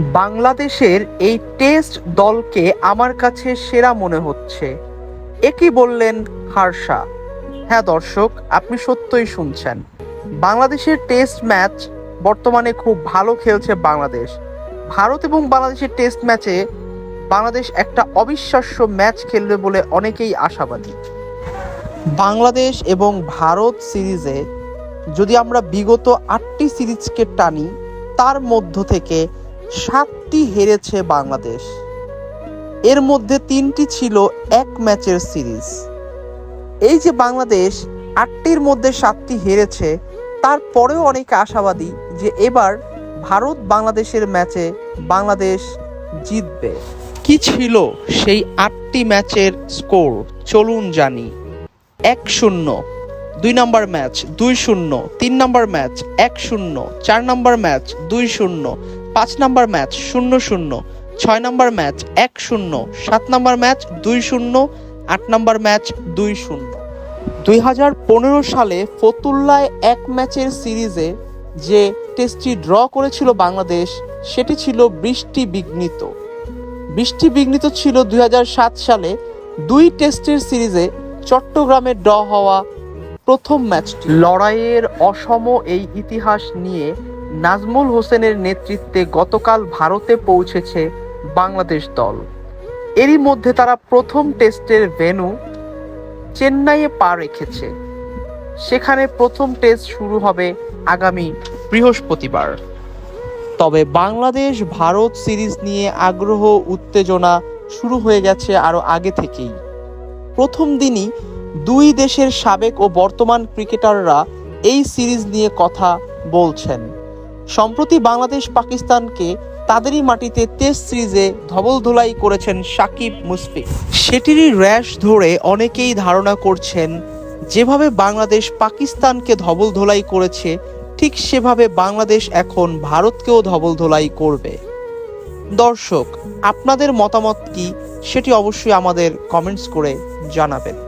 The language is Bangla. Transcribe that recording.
বাংলাদেশের এই টেস্ট দলকে আমার কাছে সেরা মনে হচ্ছে। একই বললেন হার্ষা হ্যাঁ দর্শক, আপনি সত্যই শুনছেন। বাংলাদেশের টেস্ট ম্যাচ বর্তমানে খুব ভালো খেলছে বাংলাদেশ। ভারত এবং বাংলাদেশের টেস্ট ম্যাচে বাংলাদেশ একটা অবিশ্বাস্য ম্যাচ খেলবে বলে অনেকেই আশাবাদী। বাংলাদেশ এবং ভারত সিরিজে যদি আমরা বিগত আটটি সিরিজকে টানি, তার মধ্য থেকে সাতটি হেরেছে বাংলাদেশ। এর মধ্যে তিনটি ছিল এক ম্যাচের সিরিজ। এই যে বাংলাদেশ আটটির মধ্যে সাতটি হেরেছে তারপরেও অনেকে আশাবাদী যে এবার ভারত বাংলাদেশের ম্যাচে বাংলাদেশ জিতবে। কি ছিল সেই আটটি ম্যাচের স্কোর? চলুন জানি। এক শূন্য, দুই নম্বর ম্যাচ দুই শূন্য, তিন নম্বর ম্যাচ এক শূন্য, চার নম্বর ম্যাচ দুই শূন্য পাঁচ নম্বর ম্যাচ শূন্য শূন্য, ছয় নম্বর ম্যাচ এক শূন্য, সাত নম্বর ম্যাচ দুই শূন্য, আট নম্বর ম্যাচ দুই শূন্য। দুই হাজার পনেরো সালে ফতুল্লায় এক ম্যাচের সিরিজে যে টেস্টটি ড্র করেছিল বাংলাদেশ, সেটি ছিল বৃষ্টি বিঘ্নিত। বৃষ্টি বিঘ্নিত ছিল দুই হাজার সাত সালে। দুই টেস্টের সিরিজে চট্টগ্রামে ড্র হওয়া প্রথম ম্যাচটি। লড়াইয়ের অসম এই ইতিহাস নিয়ে নাজমুল হোসেনের নেতৃত্বে গতকাল ভারতে পৌঁছেছে বাংলাদেশ দল। এরই মধ্যে তারা প্রথম টেস্টের ভেন্যু চেন্নাইয়ে পা রেখেছে। সেখানে প্রথম টেস্ট শুরু হবে আগামী বৃহস্পতিবার। তবে বাংলাদেশ ভারত সিরিজ নিয়ে আগ্রহ, উত্তেজনা শুরু হয়ে গেছে আরও আগে থেকেই। প্রথম দিনই দুই দেশের সাবেক ও বর্তমান ক্রিকেটাররা এই সিরিজ নিয়ে কথা বলছেন। সম্প্রতি বাংলাদেশ পাকিস্তানকে তাদেরই মাটিতে টেস্ট সিরিজে ধবলধোলাই করেছেন সাকিব মুশফিক। সেটিরই র্যাশ ধরে অনেকেই ধারণা করছেন, যেভাবে বাংলাদেশ পাকিস্তানকে ধবলধোলাই করেছে, ঠিক সেভাবে বাংলাদেশ এখন ভারতকেও ধবলধোলাই করবে। দর্শক, আপনাদের মতামত কি? সেটি অবশ্যই আমাদের কমেন্টস করে জানাবেন।